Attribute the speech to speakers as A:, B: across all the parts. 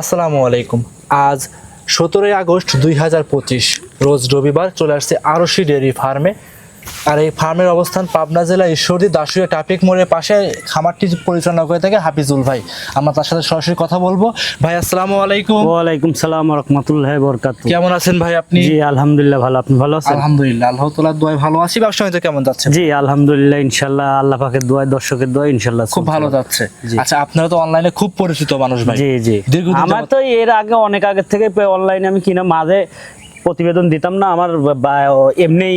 A: আসসালামু আলাইকুম। আজ সতেরোই আগস্ট দুই হাজার পঁচিশ, রোজ রবিবার চলে আসছে আরশি ডেয়ারি ফার্মে আর এই ফার্মের অবস্থান পাবনা জেলা ঈশ্বরদী দাসুয়া ট্রাফিক মোড়ের পাশে খামারটি পরিচালনা করে থাকে হাফিজুল ভাই। আমরা তার সাথে সরাসরি কথা বলব। ভাই আসসালামু আলাইকুম।
B: ওয়ালাইকুম সালাম রহমতুল্লাহ বরকাত
A: কেমন আছেন ভাই আপনি?
B: জি আলহামদুলিল্লাহ ভালো। আপনি ভালো আছেন?
A: আলহামদুলিল্লাহ আল্লাহ তালার দোয়ায় ভালো আছি। ব্যবসা বাণিজ্য কেমন যাচ্ছে?
B: জি আলহামদুলিল্লাহ ইনশাল্লাহ আল্লাহ পাকের দোয়ায় দর্শকের দোয়া ইনশাল্লাহ
A: খুব ভালো যাচ্ছে। আচ্ছা আপনারা তো অনলাইনে খুব পরিচিত মানুষ ভাই।
B: জি জি। আমার তো এর আগে অনেক আগে থেকে অনলাইনে আমি কিনা মাঝে প্রতিবেদন দিতাম না আমার এমনি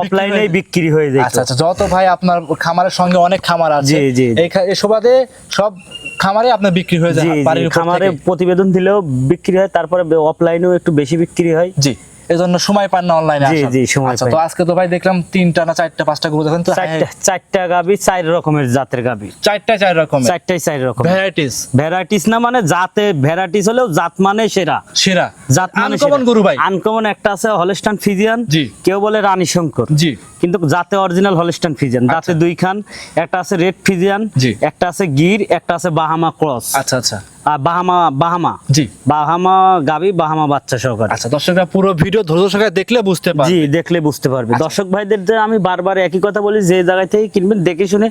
B: অফলাইনে বিক্রি হয়ে যায়
A: আচ্ছা আচ্ছা যত ভাই আপনার খামারের সঙ্গে অনেক খামার আছে
B: জি, জি।
A: এই সুবাদে সব খামারে আপনার বিক্রি হয়ে যায়
B: খামারে প্রতিবেদন দিলেও বিক্রি হয় তারপরে অফলাইনেও একটু বেশি বিক্রি হয়।
A: জি। এজন্য সময় পান না অনলাইনে
B: জি, জি, সময়
A: আচ্ছা
B: পাই।
A: তো আজকে তো ভাই দেখলাম তিনটা না চারটা পাঁচটা গরু দেখেন তো
B: চারটা চারটা গাবি চার রকমের জাতের গাবি
A: চারটা চার রকমের?
B: চারটাই চার রকম
A: ভ্যারাইটিস
B: ভ্যারাইটিস না মানে জাতে ভ্যারাইটিস হলেও জাত মানে সেরা।
A: সেরা।
B: জাত মানে
A: আনকমন গরু ভাই?
B: আনকমন একটা আছে হলস্টান ফিজিয়ান
A: জি।
B: কেউ বলে রানী শঙ্কর।
A: জি।
B: কিন্তু জাতে অরিজিনাল হলস্টান ফিজিয়ান জাতে দুই খান একটা আছে রেড ফিজিয়ান। একটা আছে গির একটা আছে বাহামা ক্রস
A: আচ্ছা আচ্ছা।
B: বাহামা বাহামা।
A: জি।
B: বাহামা গাবি বাহামা বাচ্চা সহকারে।
A: আচ্ছা দর্শকরা পুরো ভিডিও ধৈর্য সহকারে দেখলে বুঝতে পারবে।
B: জি দেখলে বুঝতে পারবে।
A: আচ্ছা।
B: দর্শক ভাইদের আমি বারবার একই কথা বলি যে জায়গায় থেকে কিনবেন দেখে শুনে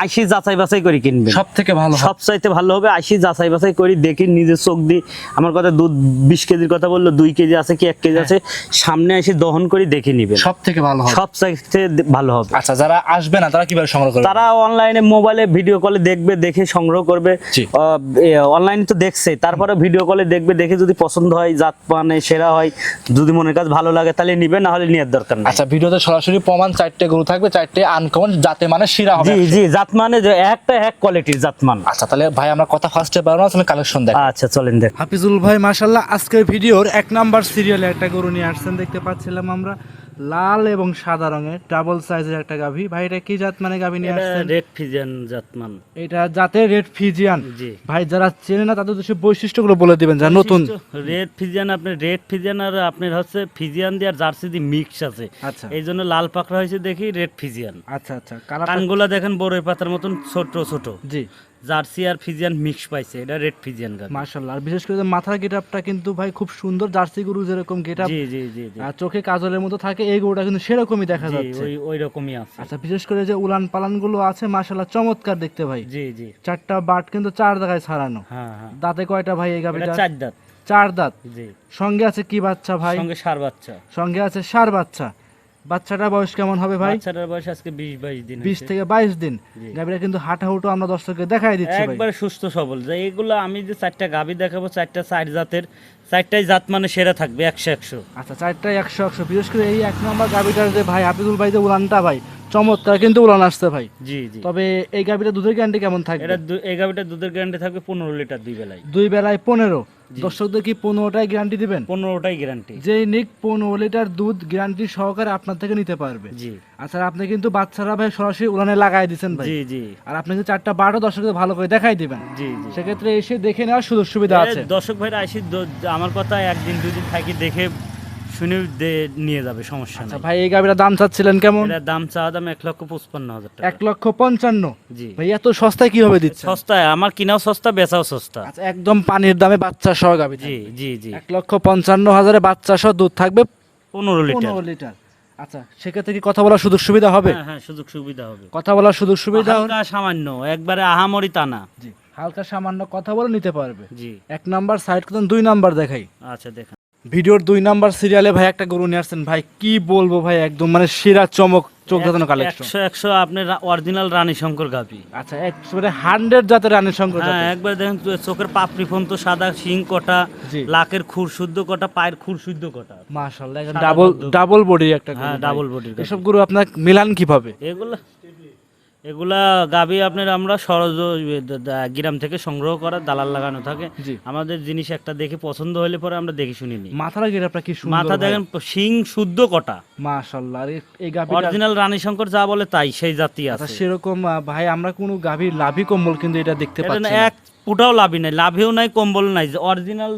B: আইসি যাচাই বাছাই করে কিনবেন।
A: সব থেকে ভালো হয়।
B: সব চাইতে ভালো হবে আইসি যাচাই বাছাই করি দেখি নিজের চোখ দিয়ে আমার কথা দুধ বিশ কেজির কথা বলল দুই কেজি আছে কি এক কেজি আছে সামনে এসে দহন করে দেখে নিবেন।
A: সব থেকে ভালো হবে।
B: সব চাইতে ভালো হবে।
A: আচ্ছা যারা আসবে না তারা কীভাবে সংগ্রহ করবে?
B: তারা অনলাইনে মোবাইলে ভিডিও কলে দেখবে দেখে সংগ্রহ করবে।
A: জি।
B: অনলাইনে তো দেখছে তারপরে ভিডিও কলে দেখবে দেখে যদি পছন্দ হয় জাত মানে সেরা হয় যদি মনের কাজ ভালো লাগে তাহলে নিবে না হলে নেওয়ার দরকার নেই।
A: আচ্ছা ভিডিওতে সরাসরি প্রমাণ চারটে গরু থাকবে চারটে আনকমন যাতে মানে সেরা হবে
B: জি জি জাত মানে যে একটা এক কোয়ালিটির জাত মান।
A: আচ্ছা তাহলে ভাই আমরা কথা ফার্স্টে পারব না তাহলে কালেকশন দেখ।
B: আচ্ছা চলেন দেখ।
C: হাফিজুল ভাই মাশাল্লাহ আজকের ভিডিওর এক নাম্বার সিরিয়ালে একটা গরু নিয়ে আসছেন দেখতে পাচ্ছিলাম আমরা। লাল এবং সাদা রঙের ডাবল সাইজের একটা গাভী। ভাই এটা কি জাত মানে গাভী নিয়ে আসছেন?
B: রেড ফিজিয়ান জাতমান।
C: এটা জাতের রেড ফিজিয়ান
B: জি।
C: ভাই যারা চেনে না তাদের উদ্দেশ্যে বৈশিষ্ট্যগুলো বলে দিবেন যারা নতুন।
B: রেড ফিজিয়ান আপনি রেড ফিজিয়ান আর আপনার হচ্ছে ফিজিয়ান দিয়ে আর জার্সি দিয়ে মিক্স আছে।
C: আচ্ছা।
B: এই জন্য লাল পাকড়া হয়েছে দেখি রেড ফিজিয়ান
C: আচ্ছা আচ্ছা
B: কানগুলা দেখেন বড়ই পাতার মতন ছোট ছোট।
C: জি।
B: জার্সি আর ফিজিয়ান মিক্স পাইছে এটা রেড ফিজিয়ান গাছ
C: মাশাল্লাহ আর বিশেষ করে যে মাথার গেটআপটা কিন্তু ভাই খুব সুন্দর জার্সি গরু যেরকম গেটআপ
B: জি জি জি
C: আর চোখে কাজলের মতো থাকে এই গরুটা কিন্তু সেরকমই দেখা যাচ্ছে।
B: ওই ওই রকমই আছে।
C: আচ্ছা বিশেষ করে যে উলান পালানগুলো আছে মাশাল্লাহ চমৎকার দেখতে ভাই।
B: জি জি।
C: চারটা বাট কিন্তু চার জায়গায় ছাড়ানো।
B: হ্যাঁ হ্যাঁ।
C: দাঁতে কয়টা ভাই এই গাভিটা?
B: চার দাঁত।
C: চার দাঁত।
B: জি।
C: সঙ্গে আছে কি বাচ্চা ভাই?
B: সঙ্গে সার বাচ্চা।
C: সঙ্গে আছে সার বাচ্চা। বাচ্চাটা বয়স কেমন হবে ভাই?
B: বাচ্চাটার বয়স আজকে বিশ বাইশ দিন
C: বিশ
B: হয়েছে।
C: থেকে বাইশ দিন।
B: জি।
C: কিন্তু হাঁটা হুটো আমরা দর্শককে দেখাই দিচ্ছি ভাই।
B: একবার সুস্থ সবল। যে এগুলো আমি যে চারটা গাভী দেখাবো চারটা চার জাতের চারটাই জাত মানে সেরা থাকবে একশো একশো।
C: আচ্ছা চারটায় একশো একশো। বিশেষ করে এই এক নম্বর গাবিটার যে ভাই হাফিজুল ভাই যে উলানটা ভাই চমৎকার কিন্তু উলান আসছে ভাই।
B: জি জি।
C: তবে এই গাভিটা দুধের গ্যারান্টি কেমন থাকবে?
B: এটা এই গাভীটা দুধের গ্যারান্টি থাকবে পনেরো লিটার দুই বেলায়।
C: দুই বেলায় পনেরো। দর্শকদের কি পনেরোটাই গ্যারান্টি দিবেন?
B: পনেরোটাই গ্যারান্টি
C: যে নিক পনেরো লিটার দুধ গ্যারান্টি সহকারে আপনার থেকে নিতে পারবে।
B: জি।
C: আচ্ছা আপনি কিন্তু বাচ্চারা ভাই সরাসরি উলানে লাগাই দিচ্ছেন ভাই।
B: জি জি।
C: আর আপনি কিন্তু চারটা বারো দর্শকদের ভালো করে দেখাই দিবেন।
B: জি জি।
C: সেক্ষেত্রে এসে দেখে নেওয়ার সুযোগ সুবিধা আছে।
B: দর্শক ভাইরা আসি আমার কথা একদিন দুদিন থাকি দেখে শুনে নিয়ে যাবে সমস্যা
C: আচ্ছা
B: নেই।
C: ভাই এই দাম চাচ্ছিলেন কেমন?
B: এটা দাম চাওয়া দাম এক লক্ষ পঁচপান্ন হাজার টাকা।
C: এক লক্ষ পঞ্চান্ন?
B: জি।
C: ভাই এত সস্তায় কীভাবে দিচ্ছে
B: সস্তায় আমার কিনাও সস্তা বেচাও সস্তা।
C: আচ্ছা একদম পানির দামে বাচ্চা সহ গাভি
B: জি জি জি।
C: এক লক্ষ পঞ্চান্ন হাজারে বাচ্চা সহ দুধ থাকবে
B: পনেরো লিটার।
C: পনেরো লিটার। আচ্ছা সেক্ষেত্রে কি কথা বলার সুযোগ সুবিধা হবে?
B: হ্যাঁ হ্যাঁ সুযোগ সুবিধা হবে।
C: কথা বলার সুযোগ সুবিধা
B: হালকা সামান্য একবারে আহামরি টানা
C: জি হালকা সামান্য কথা বলে নিতে পারবে।
B: জি।
C: এক নাম্বার সাইড দুই নাম্বার দেখাই।
B: আচ্ছা দেখেন।
C: ভিডিওর দুই নাম্বার সিরিয়ালে ভাই একটা গরু নিয়ে আসছেন। ভাই কি বলব ভাই একদম মানে সেরা চমক চোখ ধাঁধানো কালেকশন
B: একশো একশো আপনার অরিজিনাল রানী শঙ্কর গাভি।
C: আচ্ছা একবারে হান্ড্রেড জাতের রানের শঙ্কর
B: হ্যাঁ একবার দেখেন চোখের পাপড়ি ফোন তো সাদা শিং কটা লাকের খুর শুদ্ধ কটা পায়ের খুর শুদ্ধ কটা।
C: মাশাআল্লাহ ডাবল ডাবল বডি একটা
B: হ্যাঁ ডাবল বডি
C: এসব গরু আপনার মিলান কীভাবে?
B: এগুলা এগুলা গাবি আপনার আমরা সরজ গ্রাম থেকে সংগ্রহ করা দালাল লাগানো থাকে। আমাদের জিনিস একটা দেখে পছন্দ হলে পরে আমরা দেখে শুনি নি।
C: মাথার আপনার কি সুন্দর
B: মাথা দেখেন শিং শুদ্ধ কটা।
C: মাশাআল্লাহ এই- গাভিটা
B: অরিজিনাল রানী শঙ্কর যা বলে তাই সেই জাতি
C: আচ্ছা
B: আছে।
C: সেরকম ভাই আমরা কোনো গাভীর লাভি কম্বল কিন্তু এটা দেখতে পাচ্ছি
B: না। এক ফুটাও লাভই নাই লাভেও নাই কম্বল নাই। অরিজিনাল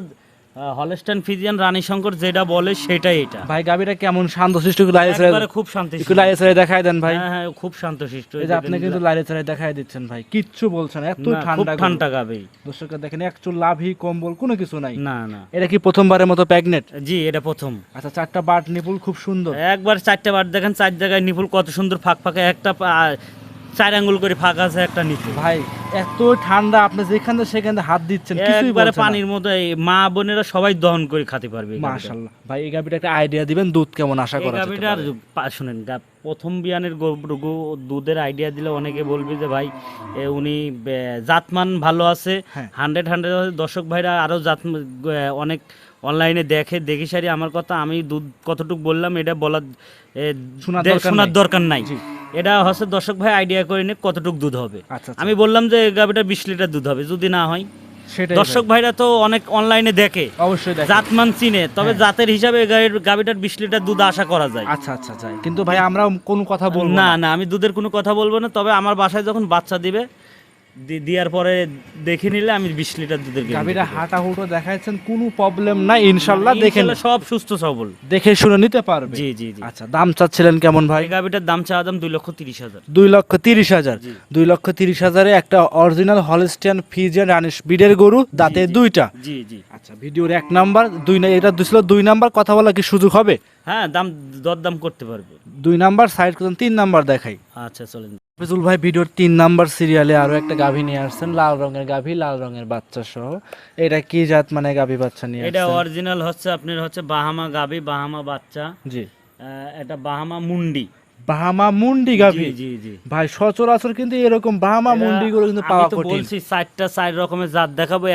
B: হলস্টাইন ফিজিয়ান রানী শঙ্কর যেটা বলে সেটাই এটা।
C: ভাই গাবিটা কেমন শান্ত শিষ্ট লাইরে ছাড়া
B: খুব শান্ত
C: একটু লাইরে ছাড়া দেন ভাই।
B: হ্যাঁ হ্যাঁ খুব শান্তশিষ্ট।
C: এই যে আপনি কিন্তু লাইরে ছাড়া দিচ্ছেন ভাই। কিচ্ছু বলছেন এত ঠান্ডা
B: ঠান্ডা গাবে
C: দেখেন একটু লাভি কম্বল কোনো কিছু নাই।
B: না না।
C: এটা কি প্রথমবারের মতো প্যাগনেট?
B: জি এটা প্রথম।
C: আচ্ছা চারটা বাট নিপুল খুব সুন্দর।
B: একবার চারটে বার দেখেন চার জায়গায় নিপুল কত সুন্দর ফাঁক ফাঁকে একটা চার আঙ্গুল করে ফাঁক আছে একটা নিপুল
C: ভাই এত ঠান্ডা আপনি যেখান থেকে সেখান থেকে হাত দিচ্ছেন
B: একবারে পানির মতো মা বোনেরা সবাই দহন করে খেতে পারবে
C: মাশাআল্লাহ। ভাই এই গাবিটা একটা আইডিয়া দিবেন দুধ কেমন আশা করা
B: শুনেন প্রথম বিয়ানের গরু দুধের আইডিয়া দিলে অনেকে বলবে যে ভাই উনি জাতমান ভালো আছে।
C: হ্যাঁ।
B: হান্ড্রেড হান্ড্রেড দর্শক ভাইরা আরও জাত অনেক অনলাইনে দেখে দেখি সারি। আমার কথা আমি দুধ কতটুকু বললাম এটা বলার
C: শোনার দরকার নাই।
B: এটা হচ্ছে দর্শক ভাই আইডিয়া করে নিয়ে কতটুকু দুধ হবে।
C: আচ্ছা আচ্ছা।
B: আমি বললাম যে গাভিটা বিশ লিটার দুধ হবে যদি না হয়। দর্শক ভাইরা তো অনেক অনলাইনে দেখে
C: অবশ্যই
B: জাতমান চিনে তবে
C: হ্যাঁ।
B: জাতের হিসাবে গাভিটার বিশ লিটার দুধ আশা করা যায়।
C: আচ্ছা আচ্ছা যাই কিন্তু ভাই আমরা কোনো কথা বলব
B: না।
C: না
B: আমি দুধের কোনো কথা বলব না তবে আমার বাসায় যখন বাচ্চা দিবে দেওয়ার পরে দেখে নিলে আমি বিশ লিটার দুধের
C: গাবিটা হাঁটা হুটো দেখাচ্ছেন কোনো প্রবলেম নাই ইনশাল্লাহ দেখেন
B: সব সুস্থ সবল।
C: দেখে শুনে নিতে পারবে।
B: জি জি জি।
C: আচ্ছা দাম চাচ্ছিলেন কেমন ভাই?
B: গাভিটার দাম চাওয়া দাম দুই লক্ষ তিরিশ হাজার।
C: দুই লক্ষ তিরিশ হাজার। দুই লক্ষ তিরিশ হাজারে একটা অরিজিনাল হলস্টিয়ান ফিজিয়ান রানিশ বিডের গরু দাঁতে দুইটা।
B: জি জি।
C: আচ্ছা ভিডিওর এক নাম্বার দুই না এটা দিছিল দুই নাম্বার কথা বলা কি সুযোগ হবে?
B: হ্যাঁ দাম দর দাম করতে পারবে।
C: দুই নাম্বার সাইড করুন তিন নাম্বার দেখাই।
B: আচ্ছা চলেন।
C: ফিজুল ভাই ভিডিওর তিন নাম্বার সিরিয়ালে আরও একটা গাভী নিয়ে আসছেন লাল রঙের গাভী লাল রঙের বাচ্চা সহ। এটা কি জাত মানে গাভী বাচ্চা নিয়ে
B: এটা অরিজিনাল হচ্ছে আপনার হচ্ছে বাহামা গাভী বাহামা বাচ্চা।
C: জি।
B: আহ, এটা বাহামা মুন্ডি।
C: বাহামা মুন্ডি গাভী।
B: জি জি জি।
C: ভাই সচরাচর কিন্তু এরকম বাহামা মুন্ডি গুলো কিন্তু পাওয়া
B: তো
C: কঠিন।
B: বলছি চারটা চার রকমের জাত দেখাবো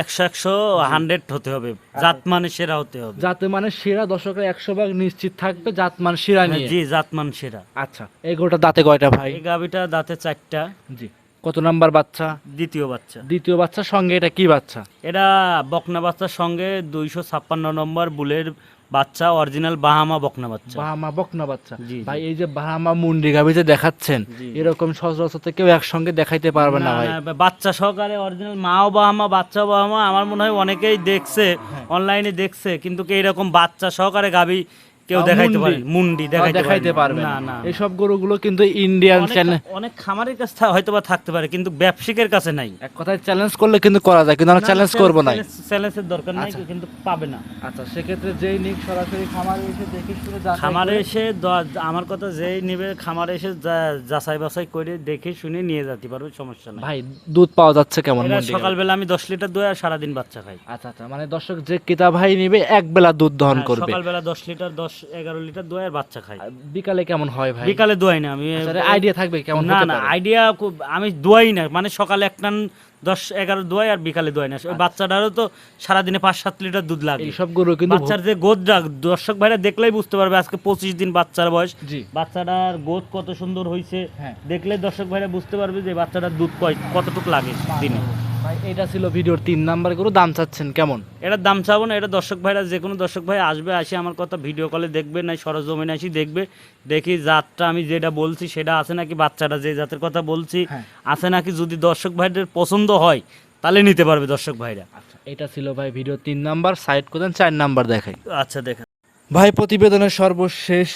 B: হতে হবে। জাত মানে সেরা হতে হবে।
C: যাতে মানে সেরা দর্শকরা একশো ভাগ নিশ্চিত থাকবে জাত মান সেরা নিয়ে।
B: জি জাতমান সেরা।
C: আচ্ছা এই গরুটা দাঁতে কয়টা ভাই?
B: এই গাভিটা দাঁতে চারটা।
C: জি কত নাম্বার বাচ্চা?
B: দ্বিতীয় বাচ্চা।
C: দ্বিতীয় বাচ্চার সঙ্গে এটা কি বাচ্চা?
B: এটা বকনা বাচ্চার সঙ্গে দুইশো ছাপ্পান্ন নম্বর বুলের বাচ্চা অরিজিনাল বাহামা বকনা বাচ্চা
C: বাহামা বকনা বাচ্চা। ভাই এই যে বাহামা মুন্ডি গাভী যে দেখাচ্ছেন এরকম সচরাচর তো কেউ একসঙ্গে দেখাইতে পারবে না ভাই
B: বাচ্চা সহকারে অরিজিনাল মাও বাহামা বাচ্চা বাহামা আমার মনে হয় অনেকেই দেখছে
C: হ্যাঁ।
B: অনলাইনে দেখছে কিন্তু কি এরকম বাচ্চা সহকারে গাভি কেউ দেখাইতে পারে মুন্ডি দেখাইতে
C: পারবে
B: না
C: না। এইসব গরুগুলো কিন্তু ইন্ডিয়ান চ্যানেল
B: অনেক খামারের কাছে হয়তো বা থাকতে পারে কিন্তু ব্যবসায়িকের কাছে নাই।
C: এক কথায় চ্যালেঞ্জ করলে কিন্তু করা যায় কিন্তু আমরা চ্যালেঞ্জ করব না।
B: চ্যালেঞ্জের দরকার নাই
C: আচ্ছা।
B: কিন্তু পাবে না।
C: আচ্ছা সেক্ষেত্রে যেই নিক সরাসরি খামারে এসে দেখে শুনে যাচাই
B: খামারে এসে আমার কথা যেই নেবে খামারে এসে যাচাই বাছাই করে দেখে শুনে নিয়ে যেতে পারবে সমস্যা নাই।
C: ভাই দুধ পাওয়া যাচ্ছে কেমন
B: সকালবেলা আমি দশ লিটার দই আর সারাদিন বাচ্চা খাই।
C: আচ্ছা আচ্ছা মানে দর্শক যে কিতাব ভাই নিবে এক বেলা দুধ দহন
B: হ্যাঁ,
C: করবে।
B: সকালবেলা দশ লিটার দশ এগারো লিটার দই আর বাচ্চা খাই।
C: বিকালে কেমন হয় ভাই?
B: বিকালে দোয়াই না আমি
C: আইডিয়া থাকবে কেমন
B: না না? আইডিয়া আমি দোয়াই না মানে সকালে এক টান দশ এগারো দোয়াই আর বিকালে দোয়াই না।
C: আচ্ছা।
B: বাচ্চাটারও তো সারাদিনে পাঁচ সাত লিটার দুধ লাগে।
C: সব গরু কিন্তু
B: বাচ্চার যে গোদটা দর্শক ভাইরা দেখলেই বুঝতে পারবে আজকে পঁচিশ দিন বাচ্চার বয়স। বাচ্চাটার গোদ কত সুন্দর হয়েছে
C: হ্যাঁ।
B: দেখলে দর্শক ভাইরা বুঝতে পারবে যে বাচ্চাটার দুধ কয় কতটুকু লাগে দিনে।
C: ভাই এটা ছিল ভিডিওর তিন নাম্বার গরু দাম চাচ্ছেন কেমন?
B: এটার দাম চাবো না এটা দর্শক ভাইরা যে কোনো দর্শক ভাই আসবে আসে আমার কথা ভিডিও কলে দেখবে না সরজমিনে আসি দেখবে দেখি জাতটা আমি যেটা বলছি সেটা আছে নাকি বাচ্চাটা যে জাতের কথা বলছি
C: হ্যাঁ।
B: আছে নাকি যদি দর্শক ভাইদের পছন্দ হয় তাহলে নিতে পারবে দর্শক ভাইরা।
C: আচ্ছা এটা ছিল ভাই ভিডিও তিন নাম্বার সাইড করেন চার নাম্বার দেখাই।
B: আচ্ছা দেখেন।
C: ভাই প্রতিবেদনের সর্বশেষ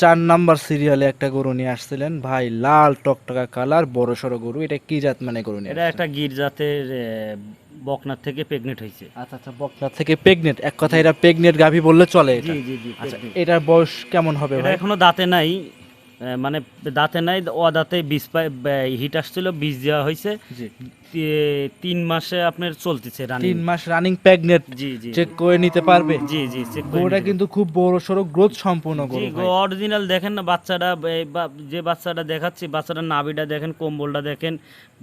C: চার নাম্বার সিরিয়ালে একটা গরু নিয়ে আসছিলেন। ভাই লাল টকটকা কালার বড় সড়ো গরু। এটা কি জাত মানে গরু নিয়ে
B: এটা একটা গির জাতের বকনার থেকে প্রেগনেন্ট হয়েছে।
C: আচ্ছা আচ্ছা বকনা থেকে প্রেগনেন্ট এক কথা এটা প্রেগনেন্ট গাভী বললে চলে এটা।
B: জি জি
C: আচ্ছা এটার বয়স কেমন হবে ভাই?
B: এখনও দাঁতে নাই মানে দাঁতে নাই ও দাঁতে বীজ পাই হিট আসছিল বীজ দেওয়া হয়েছে। তিন মাসে আপনার চলতেছে
C: তিন মাস রানিং প্রেগনেন্ট
B: জি জি।
C: চেক করে নিতে পারবে?
B: জি জি করে
C: গরুটা কিন্তু খুব বড় সড়ো গ্রোথ সম্পূর্ণ গরু।
B: অরিজিনাল দেখেন না বাচ্চাটা যে বাচ্চাটা দেখাচ্ছি বাচ্চাটার নাভিটা দেখেন কম্বলটা দেখেন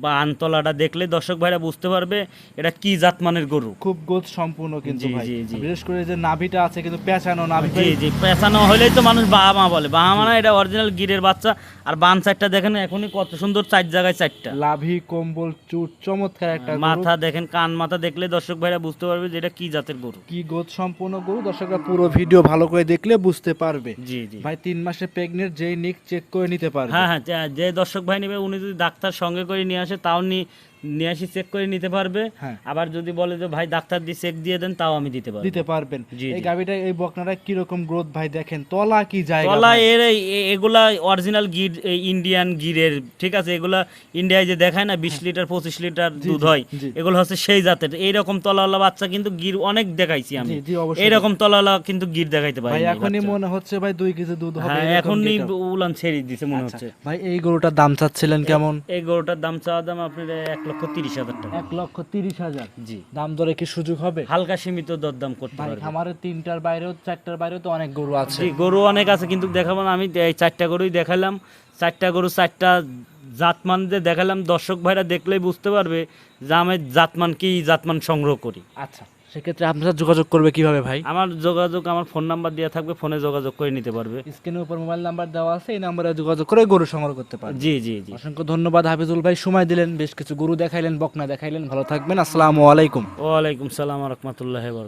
B: বা আনতলাটা দেখলে দর্শক ভাইরা বুঝতে পারবে এটা কি জাতমানের গরু।
C: খুব গ্রোথ সম্পূর্ণ কিন্তু
B: জি,
C: ভাই। বিশেষ করে যে নাভিটা আছে কিন্তু পেঁচানো নাভি
B: জি জি পেঁচানো হলেই তো মানুষ বাবা মা বলে। বাবা মা না এটা অরিজিনাল গিরের বাচ্চা। আর বান চারটা দেখেন এখনই কত সুন্দর চার জায়গায় চারটা।
C: লাভি কম্বল চুট চমৎকার একটা
B: মাথা দেখেন কান মাথা দেখলে দর্শক ভাইরা বুঝতে পারবে যে এটা কি জাতের গরু।
C: কি গোদ সম্পূর্ণ গরু দর্শকরা পুরো ভিডিও ভালো করে দেখলে বুঝতে পারবে।
B: জি জি।
C: ভাই তিন মাসে প্রেগনেন্ট যেই নিক চেক করে নিতে পারবে।
B: হ্যাঁ হ্যাঁ যে- দর্শক ভাই নেবে উনি যদি ডাক্তার সঙ্গে করে নিয়ে আসে তাও নি নিয়ে আসি চেক করে নিতে পারবে।
C: হ্যাঁ।
B: আবার যদি বলে যে ভাই ডাক্তার দিয়ে চেক দিয়ে দেন তাও আমি দিতে পারব।
C: দিতে পারবেন। এই
B: জি।
C: গাভিটা এই বকনাটা কীরকম গ্রোথ ভাই দেখেন? তলা কি জায়গা
B: তলা এর এগুলা অরিজিনাল গির এই ইন্ডিয়ান গিরের ঠিক আছে? এগুলা ইন্ডিয়ায় যে দেখায় না বিশ লিটার পঁচিশ লিটার দুধ হয় এগুলো হচ্ছে সেই জাতের। এইরকম তলাওয়ালা বাচ্চা কিন্তু গির অনেক দেখাইছি আমি।
C: অবশ্যই।
B: এইরকম তলাওয়ালা কিন্তু গির দেখাইতে পারি
C: ভাই এখনই মনে হচ্ছে ভাই দুই কেজি দুধ হবে
B: হ্যাঁ এখনই উলান ছেড়ে দিছে মনে
C: আচ্ছা,
B: হচ্ছে।
C: ভাই এই গরুটার দাম চাচ্ছিলেন কেমন?
B: এই গরুটার দাম চাওয়া দাম আপনার এক লক্ষ তিরিশ হাজার টাকা।
C: এক লক্ষ তিরিশ হাজার।
B: জি।
C: দাম দরে কি সুযোগ হবে?
B: হালকা সীমিত দরদাম করতে পারবে।
C: তিনটার বাইরেও চারটার বাইরেও তো অনেক গরু আছে।
B: জি গরু অনেক আছে কিন্তু দেখাবো না আমি এই চারটা গরুই দেখালাম। চারটা গরু চারটা জাতমানদের দেখালাম দর্শক ভাইরা দেখলেই বুঝতে পারবে যে আমি জাতমান কি জাতমান সংগ্রহ করি।
C: আচ্ছা। সেক্ষেত্রে আপনারা যোগাযোগ করবে কীভাবে ভাই?
B: আমার যোগাযোগ আমার ফোন নাম্বার দেওয়া থাকবে ফোনে যোগাযোগ করে নিতে পারবে।
C: স্ক্রিনের উপর মোবাইল নাম্বার দেওয়া আছে এই নাম্বারে যোগাযোগ করে গরু সংগ্রহ করতে পারবে।
B: জি জি জি।
C: অসংখ্য ধন্যবাদ হাফিজুল ভাই সময় দিলেন বেশ কিছু গরু দেখাইলেন বকনা দেখাইলেন ভালো থাকবেন আসসালামু আলাইকুম।
B: ওয়ালাইকুম সালাম রহমতুল্লাহ